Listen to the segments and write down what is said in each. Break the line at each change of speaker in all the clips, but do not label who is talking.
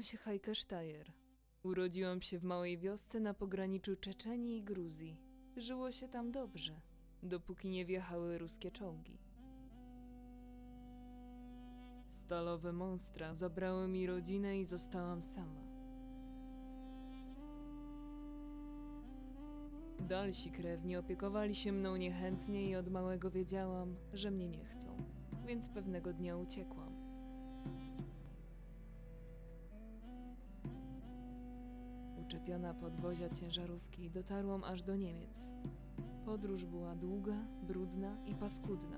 Nazywam się Heike Steyer. Urodziłam się w małej wiosce na pograniczu Czeczenii i Gruzji. Żyło się tam dobrze, dopóki nie wjechały ruskie czołgi. Stalowe monstra zabrały mi rodzinę i zostałam sama. Dalsi krewni opiekowali się mną niechętnie i od małego wiedziałam, że mnie nie chcą, więc pewnego dnia uciekłam. Uczepiona podwozia ciężarówki dotarłam aż do Niemiec. Podróż była długa, brudna i paskudna.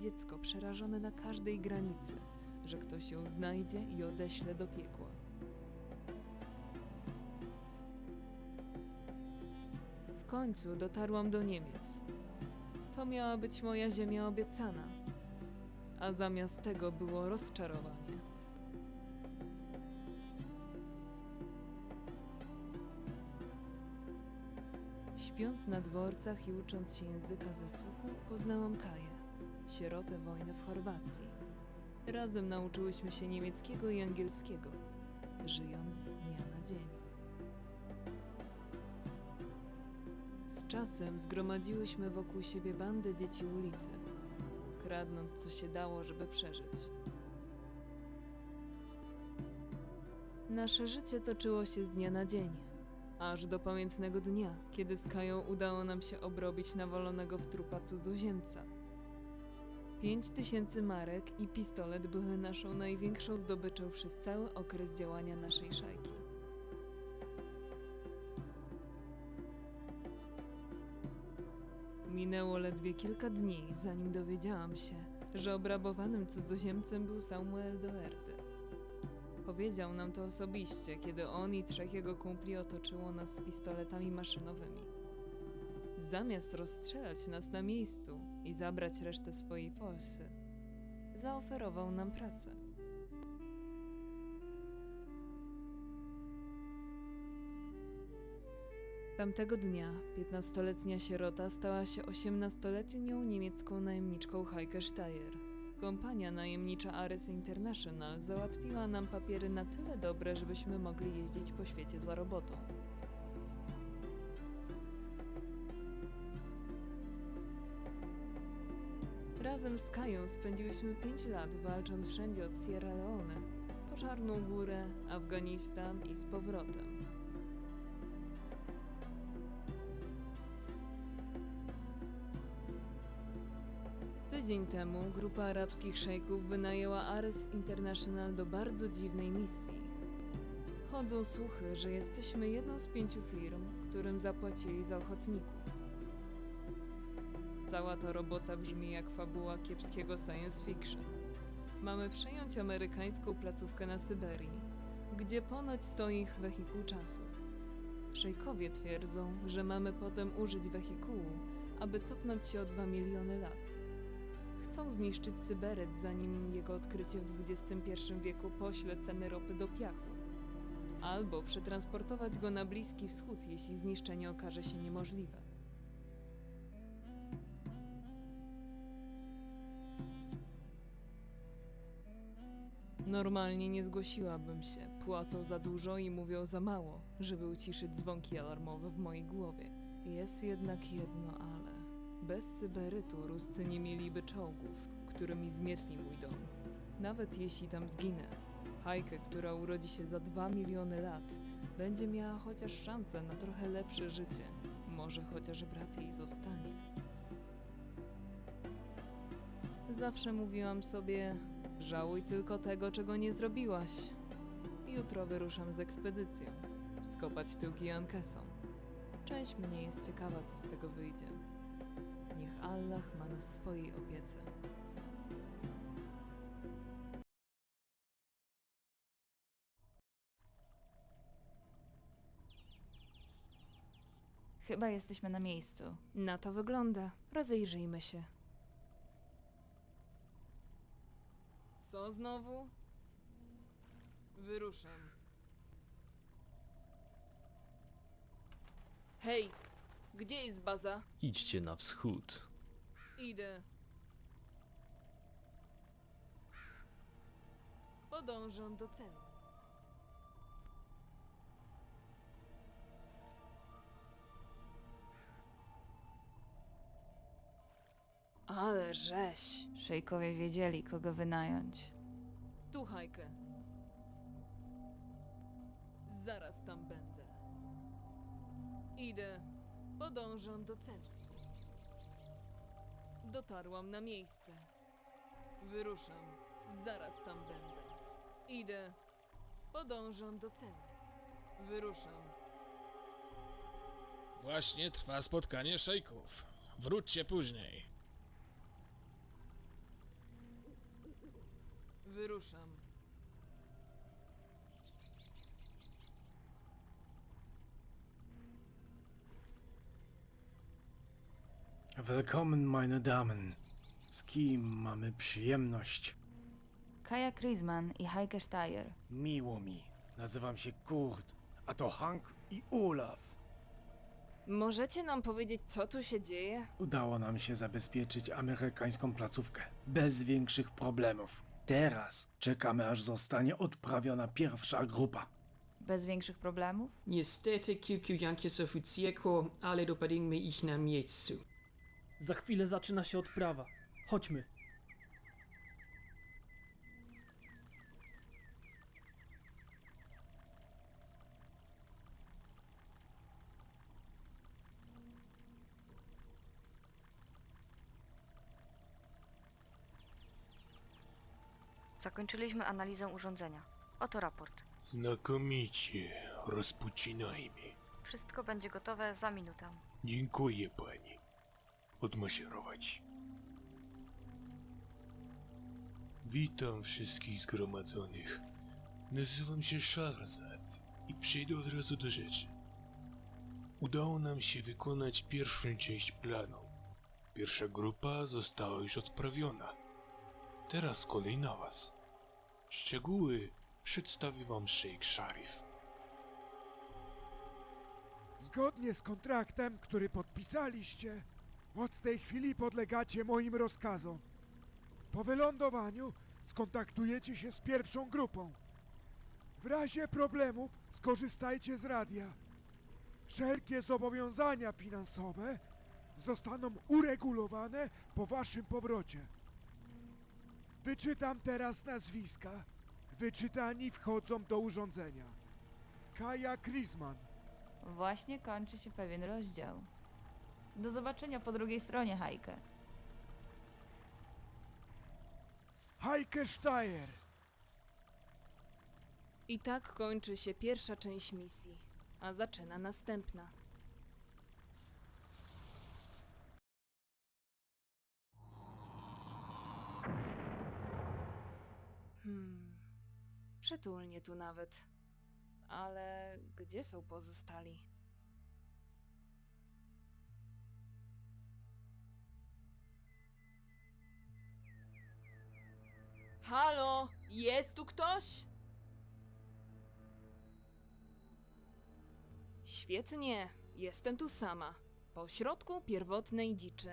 Dziecko przerażone na każdej granicy, że ktoś ją znajdzie i odeśle do piekła. W końcu dotarłam do Niemiec. To miała być moja ziemia obiecana, a zamiast tego było rozczarowanie. Śpiąc na dworcach i ucząc się języka ze słuchu, poznałam Kaję, sierotę wojny w Chorwacji. Razem nauczyłyśmy się niemieckiego i angielskiego, żyjąc z dnia na dzień. Z czasem zgromadziłyśmy wokół siebie bandę dzieci ulicy, kradnąc co się dało, żeby przeżyć. Nasze życie toczyło się z dnia na dzień, aż do pamiętnego dnia, kiedy z Kają udało nam się obrobić nawalonego w trupa cudzoziemca. Pięć tysięcy marek i pistolet były naszą największą zdobyczą przez cały okres działania naszej szajki. Minęło ledwie kilka dni, zanim dowiedziałam się, że obrabowanym cudzoziemcem był Samuel Doerty. Powiedział nam to osobiście, kiedy on i trzech jego kumpli otoczyło nas pistoletami maszynowymi. Zamiast rozstrzelać nas na miejscu i zabrać resztę swojej forsy, zaoferował nam pracę. Tamtego dnia 15-letnia sierota stała się 18-letnią niemiecką najemniczką Heike Steyer. Kompania najemnicza Ares International załatwiła nam papiery na tyle dobre, żebyśmy mogli jeździć po świecie za robotą. Razem z Kają spędziłyśmy 5 lat walcząc wszędzie od Sierra Leone, po Czarną Górę, Afganistan i z powrotem. Tydzień temu grupa arabskich szejków wynajęła Ares International do bardzo dziwnej misji. Chodzą słuchy, że jesteśmy jedną z pięciu firm, którym zapłacili za ochotników. Cała ta robota brzmi jak fabuła kiepskiego science fiction. Mamy przejąć amerykańską placówkę na Syberii, gdzie ponoć stoi ich wehikuł czasu. Szejkowie twierdzą, że mamy potem użyć wehikułu, aby cofnąć się o 2 miliony lat. Chcą zniszczyć Syberyt, zanim jego odkrycie w XXI wieku pośle ceny ropy do piachu. Albo przetransportować go na Bliski Wschód, jeśli zniszczenie okaże się niemożliwe. Normalnie nie zgłosiłabym się. Płacą za dużo i mówią za mało, żeby uciszyć dzwonki alarmowe w mojej głowie. Jest jednak jedno ale. Bez Syberytu Ruscy nie mieliby czołgów, którymi zmietli mój dom. Nawet jeśli tam zginę, Hajkę, która urodzi się za dwa miliony lat, będzie miała chociaż szansę na trochę lepsze życie. Może chociaż brat jej zostanie. Zawsze mówiłam sobie, żałuj tylko tego, czego nie zrobiłaś. Jutro wyruszam z ekspedycją. Skopać tyłki Jankesom. Część mnie jest ciekawa, co z tego wyjdzie. Niech Allah ma nas w swojej opiece.
Chyba jesteśmy na miejscu.
Na to wygląda. Rozejrzyjmy się. Co znowu? Wyruszam. Hej, gdzie jest baza?
Idźcie na wschód.
Idę. Podążam do celu. Ale rzeź.
Szejkowie wiedzieli, kogo wynająć.
Tu hajkę. Zaraz tam będę. Idę. Podążam do celu. Dotarłam na miejsce. Wyruszam. Zaraz tam będę. Idę. Podążam do celu. Wyruszam.
Właśnie trwa spotkanie szejków. Wróćcie później.
Wyruszam.
Willkommen, meine Damen. Z kim mamy przyjemność?
Kaja Krisman i Heike Steyer.
Miło mi. Nazywam się Kurt, a to Hank i Olaf.
Możecie nam powiedzieć, co tu się dzieje?
Udało nam się zabezpieczyć amerykańską placówkę bez większych problemów. Teraz czekamy, aż zostanie odprawiona pierwsza grupa.
Bez większych problemów?
Niestety kilku się uciekło, ale dopadliśmy ich na miejscu.
Za chwilę zaczyna się odprawa. Chodźmy.
Zakończyliśmy analizę urządzenia. Oto raport.
Znakomicie, rozpoczynajmy.
Wszystko będzie gotowe za minutę.
Dziękuję pani. Odmaszerować. Witam wszystkich zgromadzonych. Nazywam się Szarzad i przejdę od razu do rzeczy. Udało nam się wykonać pierwszą część planu. Pierwsza grupa została już odprawiona. Teraz kolej na was. Szczegóły przedstawi wam Sheikh Sharif.
Zgodnie z kontraktem, który podpisaliście, od tej chwili podlegacie moim rozkazom. Po wylądowaniu skontaktujecie się z pierwszą grupą. W razie problemu skorzystajcie z radia. Wszelkie zobowiązania finansowe zostaną uregulowane po waszym powrocie. Wyczytam teraz nazwiska. Wyczytani wchodzą do urządzenia. Kaja Krisman,
Właśnie kończy się pewien rozdział. Do zobaczenia po drugiej stronie, Heike.
Heike Steyer.
I tak kończy się pierwsza część misji, a zaczyna następna. Hmm, przytulnie tu nawet. Ale gdzie są pozostali? Halo, jest tu ktoś? Świetnie, jestem tu sama, pośrodku pierwotnej dziczy.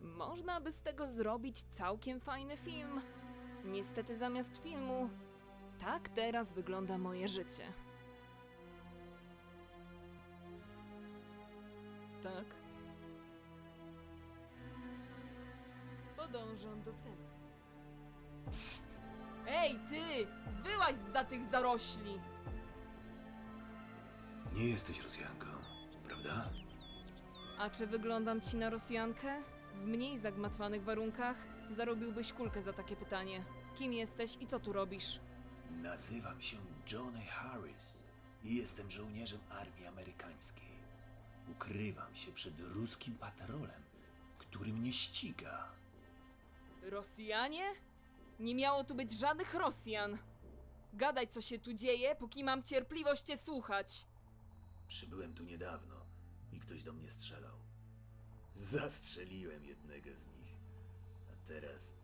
Można by z tego zrobić całkiem fajny film. Niestety zamiast filmu, tak teraz wygląda moje życie. Tak. Podążam do celu. Psst! Ej, ty! Wyłaź za tych zarośli!
Nie jesteś Rosjanką, prawda?
A czy wyglądam ci na Rosjankę? W mniej zagmatwanych warunkach zarobiłbyś kulkę za takie pytanie. Kim jesteś i co tu robisz?
Nazywam się Johnny Harris i jestem żołnierzem armii amerykańskiej. Ukrywam się przed ruskim patrolem, który mnie ściga.
Rosjanie? Nie miało tu być żadnych Rosjan. Gadaj, co się tu dzieje, póki mam cierpliwość cię słuchać.
Przybyłem tu niedawno i ktoś do mnie strzelał. Zastrzeliłem jednego z nich. A teraz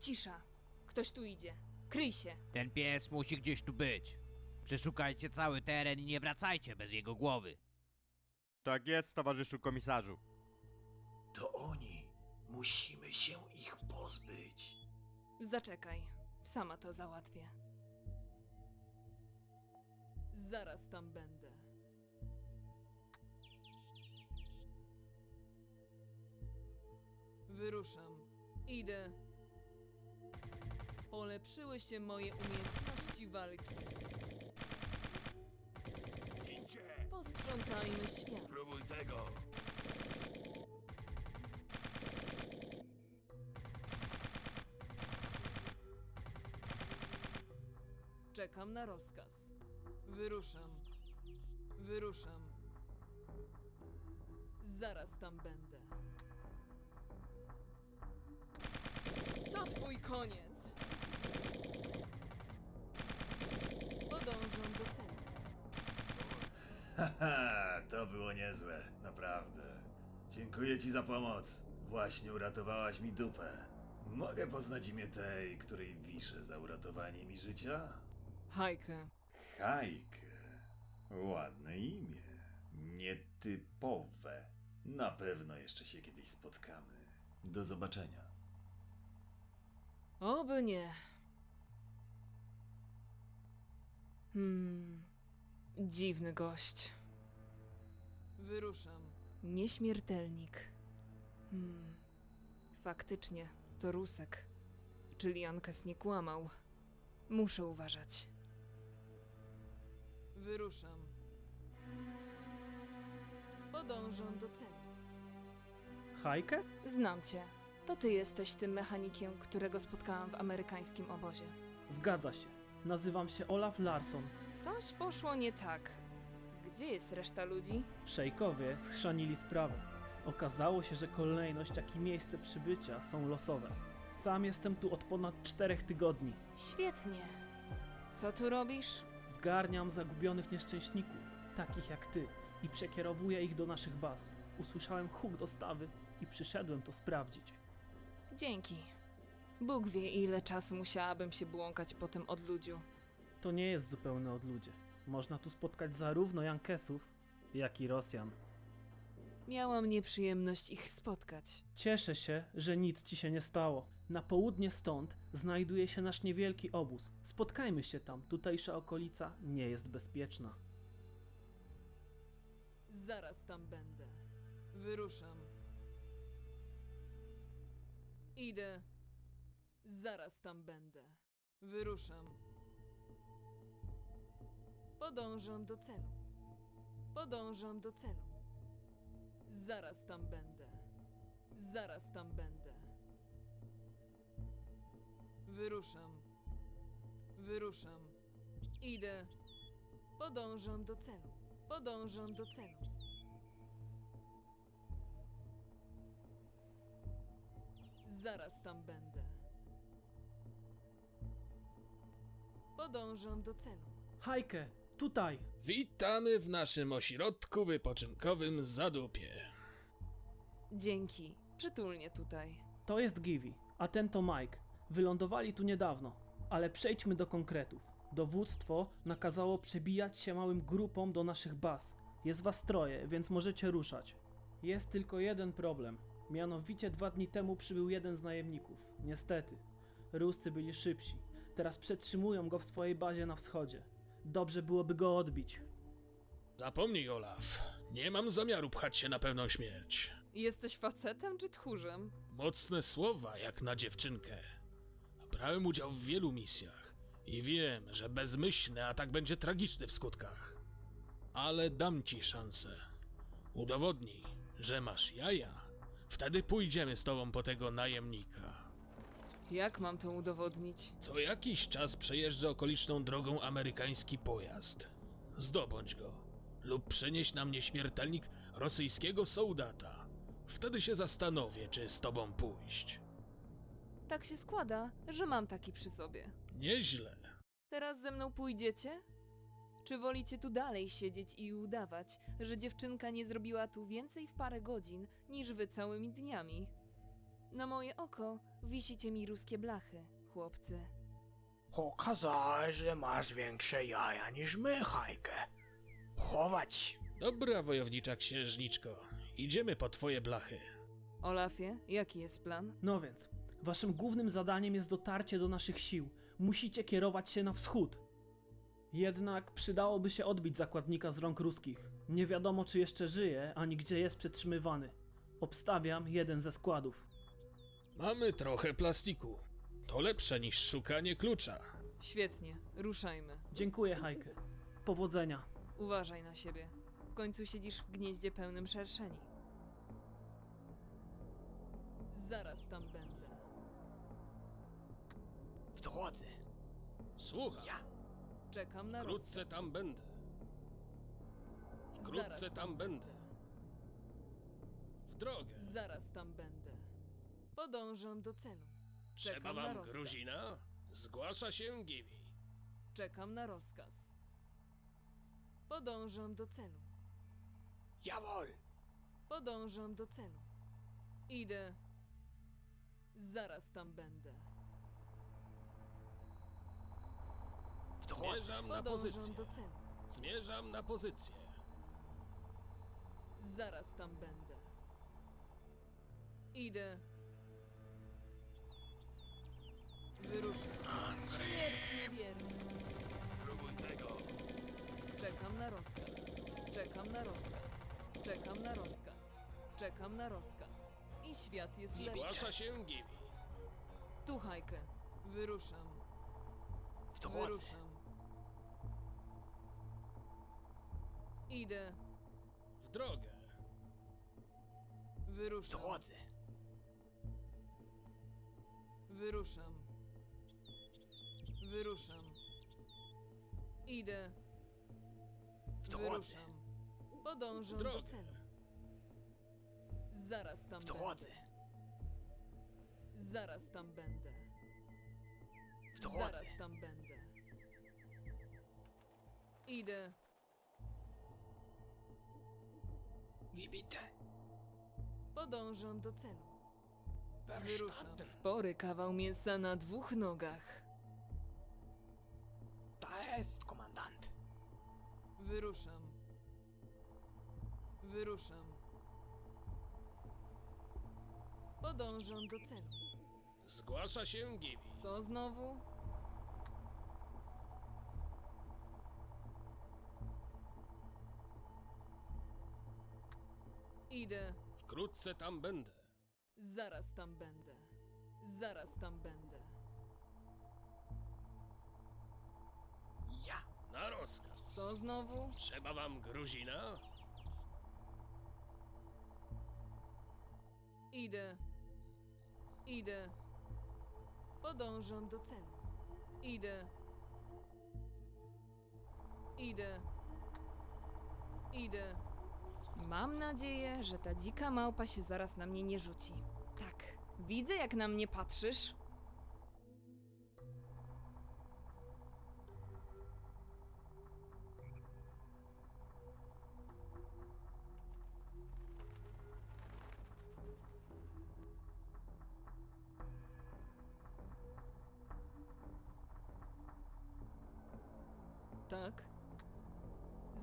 Cisza. Ktoś tu idzie. Kryj się.
Ten pies musi gdzieś tu być. Przeszukajcie cały teren i nie wracajcie bez jego głowy.
Tak jest, towarzyszu komisarzu.
to oni. Musimy się ich pozbyć.
Zaczekaj. Sama to załatwię. Zaraz tam będę. Wyruszam. Idę. Polepszyły się moje umiejętności walki. Posprzątajmy świat.
Próbuj tego.
Czekam na rozkaz. Wyruszam. Wyruszam. Zaraz tam będę. To twój koniec. Podążam do celu.
Haha, to było niezłe, naprawdę. Dziękuję ci za pomoc. Właśnie uratowałaś mi dupę. Mogę poznać imię tej, której wiszę za uratowanie mi życia?
Hajkę.
Hajkę. Ładne imię. Nietypowe. Na pewno jeszcze się kiedyś spotkamy. Do zobaczenia.
Oby nie. Hmm. Dziwny gość. Wyruszam. Nieśmiertelnik. Hmm. Faktycznie, to Rusek. Czyli Jankes nie kłamał. Muszę uważać. Wyruszam. Podążam do celu.
Hajkę?
Znam cię. To ty jesteś tym mechanikiem, którego spotkałam w amerykańskim obozie.
Zgadza się. Nazywam się Olaf Larsson.
Coś poszło nie tak. Gdzie jest reszta ludzi?
Szejkowie schrzanili sprawę. Okazało się, że kolejność jak i miejsce przybycia są losowe. Sam jestem tu od ponad czterech tygodni.
Świetnie. Co tu robisz?
Zgarniam zagubionych nieszczęśników, takich jak ty, i przekierowuję ich do naszych baz. Usłyszałem huk dostawy i przyszedłem to sprawdzić.
Dzięki. Bóg wie, ile czasu musiałabym się błąkać po tym odludziu.
To nie jest zupełne odludzie. Można tu spotkać zarówno Jankesów, jak i Rosjan.
Miałam nieprzyjemność ich spotkać.
Cieszę się, że nic ci się nie stało. Na południe stąd znajduje się nasz niewielki obóz. Spotkajmy się tam, tutejsza okolica nie jest bezpieczna.
Zaraz tam będę. Wyruszam. Idę. Zaraz tam będę. Wyruszam. Podążam do celu. Podążam do celu. Zaraz tam będę. Zaraz tam będę. Wyruszam. Wyruszam. Idę. Podążam do celu. Podążam do celu. Zaraz tam będę. Podążam do celu.
Hajkę, tutaj!
Witamy w naszym ośrodku wypoczynkowym Zadupie.
Dzięki. Przytulnie tutaj.
To jest Givi, a ten to Mike. Wylądowali tu niedawno, ale przejdźmy do konkretów. Dowództwo nakazało przebijać się małym grupom do naszych baz. Jest was troje, więc możecie ruszać. Jest tylko jeden problem. Mianowicie dwa dni temu przybył jeden z najemników. Niestety. Ruscy byli szybsi. Teraz przetrzymują go w swojej bazie na wschodzie. Dobrze byłoby go odbić.
Zapomnij, Olaf. Nie mam zamiaru pchać się na pewną śmierć.
Jesteś facetem czy tchórzem?
Mocne słowa, jak na dziewczynkę. Brałem udział w wielu misjach i wiem, że bezmyślny atak będzie tragiczny w skutkach. Ale dam ci szansę. Udowodnij, że masz jaja. Wtedy pójdziemy z tobą po tego najemnika.
Jak mam to udowodnić?
Co jakiś czas przejeżdża okoliczną drogą amerykański pojazd. Zdobądź go. Lub przenieś na mnie śmiertelnik rosyjskiego soldata. Wtedy się zastanowię, czy z tobą pójść.
Tak się składa, że mam taki przy sobie.
Nieźle.
Teraz ze mną pójdziecie? Czy wolicie tu dalej siedzieć i udawać, że dziewczynka nie zrobiła tu więcej w parę godzin niż wy całymi dniami? Na moje oko wisicie mi ruskie blachy, chłopcy.
Okazałeś, że masz większe jaja niż my, Hajkę. Chować.
Dobra, wojownicza księżniczko. Idziemy po twoje blachy.
Olafie, jaki jest plan?
No więc, waszym głównym zadaniem jest dotarcie do naszych sił. Musicie kierować się na wschód. Jednak przydałoby się odbić zakładnika z rąk ruskich. Nie wiadomo, czy jeszcze żyje, ani gdzie jest przetrzymywany. Obstawiam jeden ze składów.
Mamy trochę plastiku. To lepsze niż szukanie klucza.
Świetnie, ruszajmy.
Dziękuję, Hajkę. Powodzenia.
Uważaj na siebie. W końcu siedzisz w gnieździe pełnym szerszeni. Zaraz tam będę.
W drodze.
Słucham.
Ja.
Czekam na
Wkrótce
rozkaz.
tam będę.
Zaraz
Wkrótce tam będę. W drogę.
Zaraz tam będę. Podążam do celu.
Trzeba
Czekam na
wam
rozkaz.
gruzina? Zgłasza się Givi.
Czekam na rozkaz. Podążam do celu.
Jawohl.
Podążam do celu. Idę. Zaraz tam będę.
Zmierzam na
Podążam
pozycję.
do celu.
Zmierzam na pozycję.
Zaraz tam będę. Idę. Wyruszam. Śmierć niewierna.
Próbuj tego.
Czekam na rozkaz. Czekam na rozkaz. Czekam na rozkaz. Czekam na rozkaz. I świat jest lepszy.
Zgłasza się Givi.
Tu, Hajkę. Wyruszam.
W drodze.
Wyruszam. Idę.
W drogę.
W
Wyruszam.
drodze.
Wyruszam. Wyruszam. Idę.
W drodze.
Wyruszam. Podążam do
drogę.
celu. Zaraz tam
W
będę.
drodze.
Zaraz tam będę.
W drodze.
Zaraz tam będę. Idę.
Wie bitte.
Podążam do celu. Wyruszam. Spory kawał mięsa na dwóch nogach.
Da ist, Kommandant.
Wyruszam. Wyruszam. Podążam do celu.
Zgłasza się Givi.
Co znowu? Idę.
Wkrótce tam będę.
Zaraz tam będę. Zaraz tam będę.
Ja.
Na rozkaz.
Co znowu?
Trzeba wam gruzina?
Idę. Idę. Podążam do celu. Idę. Idę. Idę. Mam nadzieję, że ta dzika małpa się zaraz na mnie nie rzuci. Tak, widzę jak na mnie patrzysz. Tak?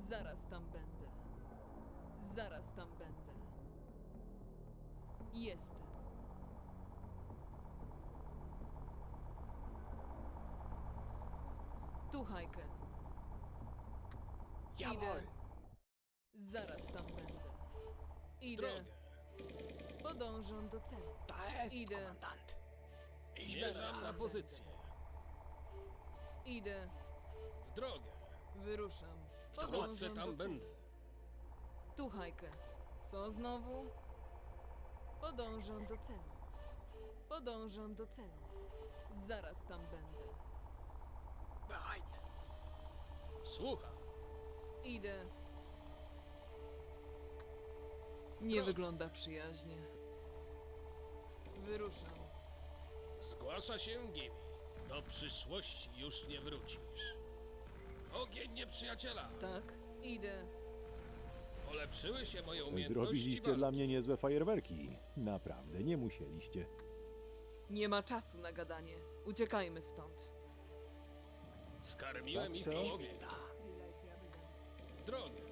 Zaraz tam będę. Zaraz tam będę. Jestem. Tu, Hajkę.
Jawohl.
Idę. Zaraz tam będę.
W
Idę.
drogę.
Podążam do celu.
Da ist,
Idę.
Kommandant. Ich
Zmierzam na pozycję.
Idę.
W drogę.
Wyruszam.
Wkrótce
Podążam do
tam
celu.
będę.
Tu, Hajkę. Co znowu? Podążam do celu. Podążam do celu. Zaraz tam będę.
Bereit.
Słucham.
Idę. Nie wygląda przyjaźnie. Wyruszam.
Zgłasza się Givi. Do przyszłości już nie wrócisz. Ogień nieprzyjaciela.
Tak? Idę.
Polepszyły się moje umiejętności
Zrobiliście
walki.
dla mnie niezłe fajerwerki. Naprawdę, nie musieliście.
Nie ma czasu na gadanie. Uciekajmy stąd.
Skarmiłem
Tak,
ich ogień. W drogę.